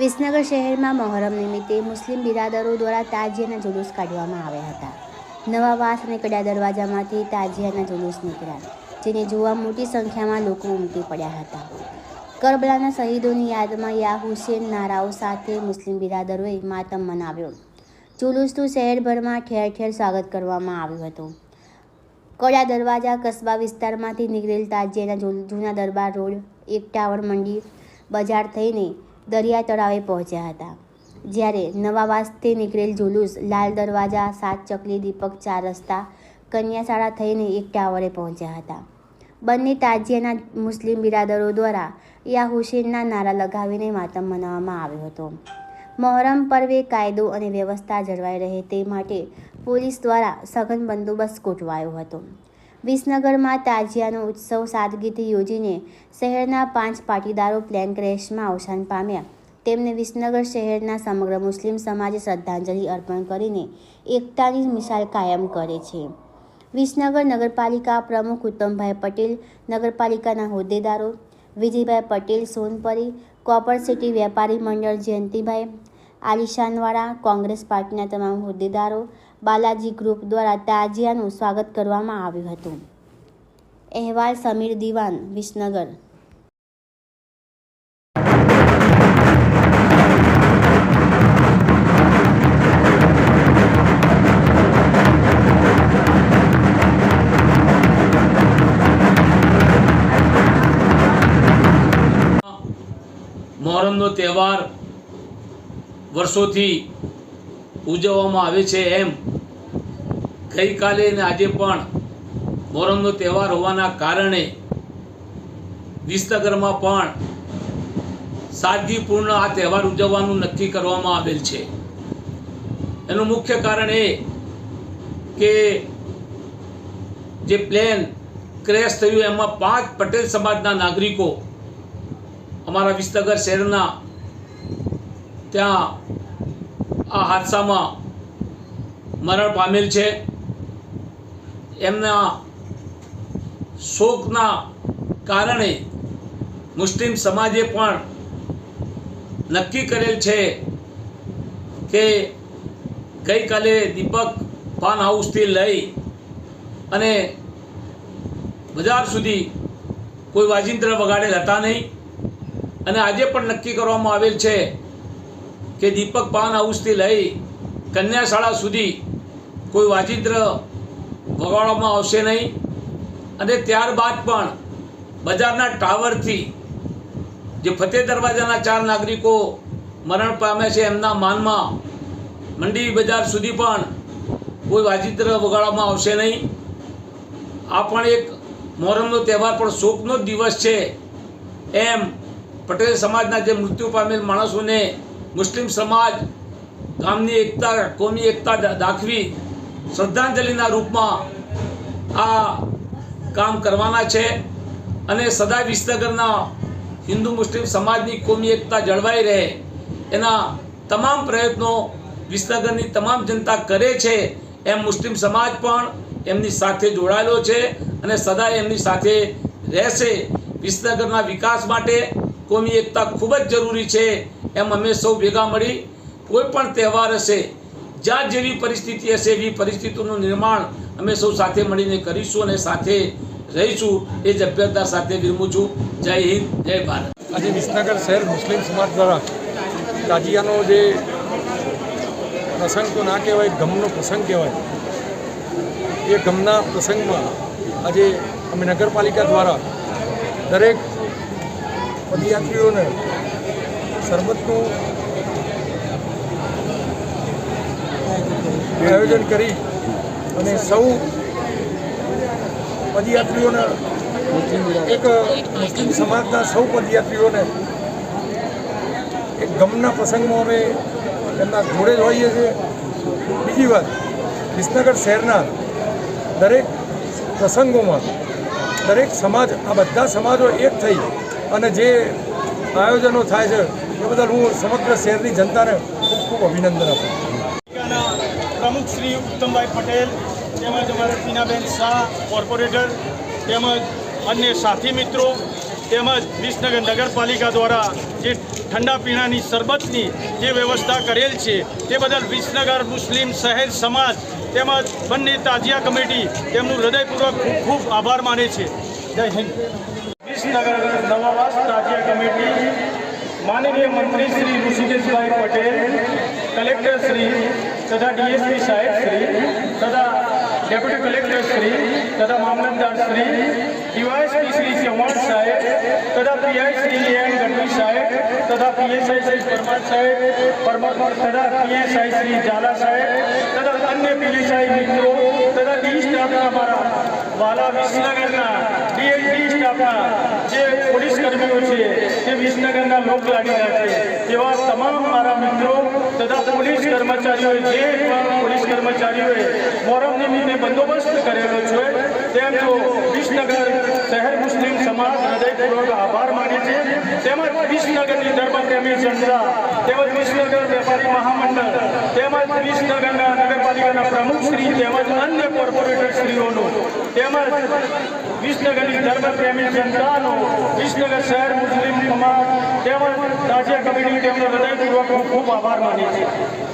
વિસનગર શહેરમાં મહોરમ નિમિત્તે મુસ્લિમ બિરાદરો દ્વારા તાજિયાના જુલુસ કાઢવામાં આવ્યા હતા. નવા વાસ અને કડા દરવાજામાંથી તાજિયાના જુલુસ નીકળ્યા, જેને જોવા મોટી સંખ્યામાં લોકો ઉમટી પડ્યા હતા. કરબલાના શહીદોની યાદમાં યા હુસેન નારાઓ સાથે મુસ્લિમ બિરાદરોએ માતમ મનાવ્યો. જુલુસનું શહેરભરમાં ઠેર ઠેર સ્વાગત કરવામાં આવ્યું હતું. કડા દરવાજા કસ્બા વિસ્તારમાંથી નીકળેલ તાજિયાના જૂના દરબાર રોડ, એક ટાવર મંડી, બજાર થઈને દરિયા તળાવે પહોંચ્યા હતા. જ્યારે નવાવાસથી નીકળેલ જુલુસ લાલ દરવાજા, સાત ચકલી દીપક, ચાર રસ્તા, કન્યાશાળા થઈને એક ટાવરે પહોંચ્યા હતા. બંને તાજિયાના મુસ્લિમ બિરાદરો દ્વારા યા હુસેનના નારા લગાવીને માતમ મનાવવામાં આવ્યો હતો. મહોરમ પર્વે કાયદો અને વ્યવસ્થા જળવાઈ રહે તે માટે પોલીસ દ્વારા સઘન બંદોબસ્ત ગોઠવાયો હતો. વિસનગરમાં તાજિયાનો ઉત્સવ સાદગીથી યોજીને શહેરના પાંચ પાટીદારો પ્લેન ક્રેશમાં અવસાન પામ્યા. તેમને વિસનગર શહેરના સમગ્ર મુસ્લિમ સમાજે શ્રદ્ધાંજલિ અર્પણ કરીને એકતાની મિસાલ કાયમ કરે છે. વિસનગર નગરપાલિકા પ્રમુખ ઉત્તમભાઈ પટેલ, નગરપાલિકાના હોદ્દેદારો વિજયભાઈ પટેલ સોનપરી, કોપર સિટી વેપારી મંડળ જયંતિભાઈ, આલિશાનવાળા કોંગ્રેસ પાર્ટીના તમામ હોદ્દેદારો બાલાજી ગ્રુપ દ્વારા તાજિયાનું સ્વાગત કરવામાં આવ્યું હતું. અહેવાલ સમીર દિવાન, વિસનગર. મોહરમનો તહેવાર વર્ષોથી ઉજવવામાં આવે છે એમ. ગઈકાલે અને આજે પણ મોહરમનો તહેવાર હોવાના કારણે વિસનગરમાં પણ સાદગીપૂર્ણ આ તહેવાર ઉજવવાનું નક્કી કરવામાં આવેલ છે. એનું મુખ્ય કારણ એ કે જે પ્લેન ક્રેશ થયું એમાં પાંચ પટેલ સમાજના નાગરિકો અમારા વિસનગર શહેરના ત્યાં આ હાદસામાં મરણ પામેલ છે. એમના શોકના કારણે મુસ્લિમ સમાજે પણ નક્કી કરેલ છે કે ગઈકાલે દીપક પાન હાઉસથી લઈ અને બજાર સુધી કોઈ વાજિંત્ર વગાડેલ હતા નહીં. અને આજે પણ નક્કી કરવામાં આવેલ છે કે દીપક પાન હાઉસથી લઈ કન્યાશાળા સુધી કોઈ વાજિંત્ર વગાડવામાં આવશે નહીં. અને ત્યારબાદ પણ બજારના ટાવરથી જે ફતેહ દરવાજાના ચાર નાગરિકો મરણ પામ્યા છે એમના માનમાં મંડી બજાર સુધી પણ કોઈ વાજિંત્ર વગાડવામાં આવશે નહીં. આ પણ એક મોહરમનો તહેવાર, પણ શોકનો દિવસ છે. એમ પટેલ સમાજના જે મૃત્યુ પામેલ માણસોને મુસ્લિમ સમાજ ગામની એકતા, કોમી એકતા દાખવી શ્રદ્ધાંજલિના રૂપમાં આ કામ કરવાના છે અને સદાય વિસનગરના હિન્દુ મુસ્લિમ સમાજની કોમી એકતા જળવાઈ રહે એના તમામ પ્રયત્નો વિસનગરની તમામ જનતા કરે છે, એમ મુસ્લિમ સમાજ પણ એમની સાથે જોડાયેલો છે અને સદાય એમની સાથે રહેશે. વિસનગરના વિકાસ માટે કોમી એકતા ખૂબ જ જરૂરી છે એમ અમે સૌ ભેગા મળી કોઈ પણ તહેવાર હશે, જ્યાં જેવી પરિસ્થિતિ હશે, એવી પરિસ્થિતિનું નિર્માણ અમે સૌ સાથે મળીને કરીશું અને સાથે રહીશું. એ જ અભ્યર્થના સાથે વિરમું છું. જય હિન્દ, જય ભારત. આજે વિસનગર શહેર મુસ્લિમ સમાજ દ્વારા તાજિયાનો જે પ્રસંગ તો ના કહેવાય, ગમનો પ્રસંગ કહેવાય. એ ગમના પ્રસંગમાં આજે અમે નગરપાલિકા દ્વારા દરેક પદયાત્રીઓને શરબતનું આયોજન કરી અને સૌ પદયાત્રીઓને એક મુસ્લિમ સમાજના સૌ પદયાત્રીઓને એક ગમના પ્રસંગમાં અમે એમના જોડે જ હોઈએ છીએ. બીજી વાત, વિસનગર શહેરના દરેક પ્રસંગોમાં દરેક સમાજ, આ બધા સમાજો એક થઈ અને જે આયોજનો થાય છે, એ બદલ હું સમગ્ર શહેરની જનતાને ખૂબ ખૂબ અભિનંદન આપું પ્રમુખ શ્રી ઉત્તમભાઈ પટેલ તેમજ અમારા ટીનાબેન શાહ કોર્પોરેટર તેમજ અન્ય સાથી મિત્રો તેમજ વિસનગર નગરપાલિકા દ્વારા જે ઠંડા પીણાની શરબતની જે વ્યવસ્થા કરેલ છે, તે બદલ વિસનગર મુસ્લિમ શહેર સમાજ તેમજ બંને તાજિયા કમિટી તેમનું હૃદયપૂર્વક ખૂબ ખૂબ આભાર માને છે. જય હિન્દ. વિસનગર નવાવાસ તાજિયા કમિટી માનનીય મંત્રી શ્રી ઋષિકેશભાઈ પટેલ, કલેક્ટર શ્રી તથા ડીએસપી સાહેબ શ્રી તથા ડેપ્યુટી કલેક્ટર શ્રી તથા મામલતદાર શ્રી, ડીવાયએસપી શ્રી ચૌહાણ સાહેબ તથા પીઆઈ શ્રી એન ગઢવી સાહેબ તથા પીએસઆઈ શ્રી પરમાર સાહેબ, પરમાર તથા પીએસઆઈ શ્રી ઝાલા સાહેબ તથા અન્ય પીએસઆઈ મિત્રો તથા ડી સ્ટાફના અમારા વાલા વિસનગરના ડીએલડી સ્ટાફના જે પોલીસ કર્મીઓ છે, તે વિસનગરના લોક લાડીના છે. તેવા તમામ મારા મિત્રો તથા પોલીસ કર્મચારીઓએ જે પોલીસ કર્મચારીઓએ મોહરમ નિમિત્તે બંદોબસ્ત કરેલો છે વિસનગર શહેર મુસ્લિમ સમાજ હૃદયપૂર્વક આભાર માને તેમજ વિસનગરની ધર્મપ્રેમી જનતા, તેમજ વિસનગર વેપારી મહામંડળ, તેમજ વિસનગરના નગરપાલિકાના શહેર મુસ્લિમ સમાજ, તેમજ રાજ્ય કમિટી તેમનો હૃદયપૂર્વક ખૂબ આભાર માને છે